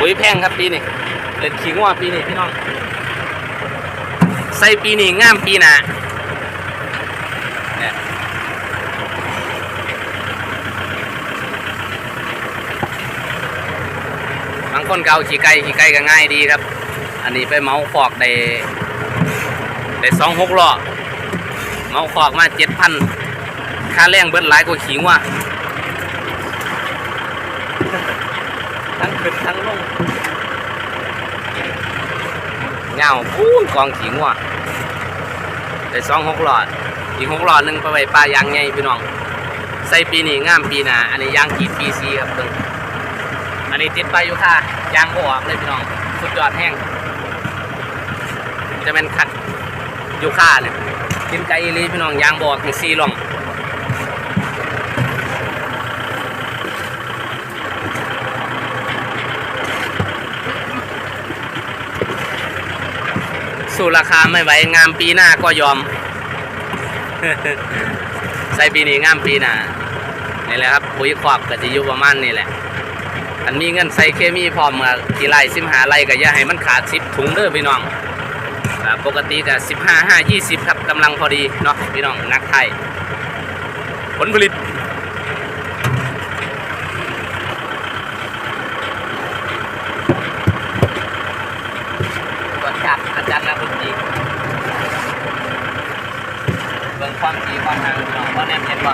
ปุ๋ยแพงครับปีนี้เล่นขี้งัวปีนี้พี่น้องใส่ปีนี้งามปีหนาเนี่ยบางคนเกาขี่ไก่ขี่ไก่ก็ง่ายดีครับ อันนี้ไปเมาฟอกได้ได้สองหกล้อเมาฟอกมาเจ็ดพันค่าแรงเบิดหลายกว่าขิงว่ะ ทั้งขึ้นทั้งลงเงาปูนกองขิงว่ะได้สองหกหล้ออีกหกล้อหนึ่งไปไว้ปลายางไงพี่น้อง ใส่ปีนี้งามปีหนาอันนี้ยางกีดปีซีครับเพิ่งอันนี้ติดไปอยู่ค่ะยางบออกเลยพี่น้องสุดยอดแห้งจะเป็นขัดยูค่าเนี่ยกินไก่อีหลีพี่น้องยางบอกถึงซีลอง สู้ราคาไม่ไหวงามปีหน้าก็ยอม ใส่ปีนี้งามปีหน้านี่แหละครับปุ๋ยครอบก็จะอยู่ประมาณนี้แหละอันมีเงินใส่เคมีพร้อมกับกี่ไร่สิมหาไร่ก็อย่าให้มันขาดสิบถุงเด้อพี่น้องปกติก็สิบห้าห้ายี่สิบครับกำลังพอดีเนาะพี่น้องนักไทย ผลผลิต ตร วจจับอาจารย์นักดนตรีเบิ่งความดีความห่างของว่าแนมเห็นบ่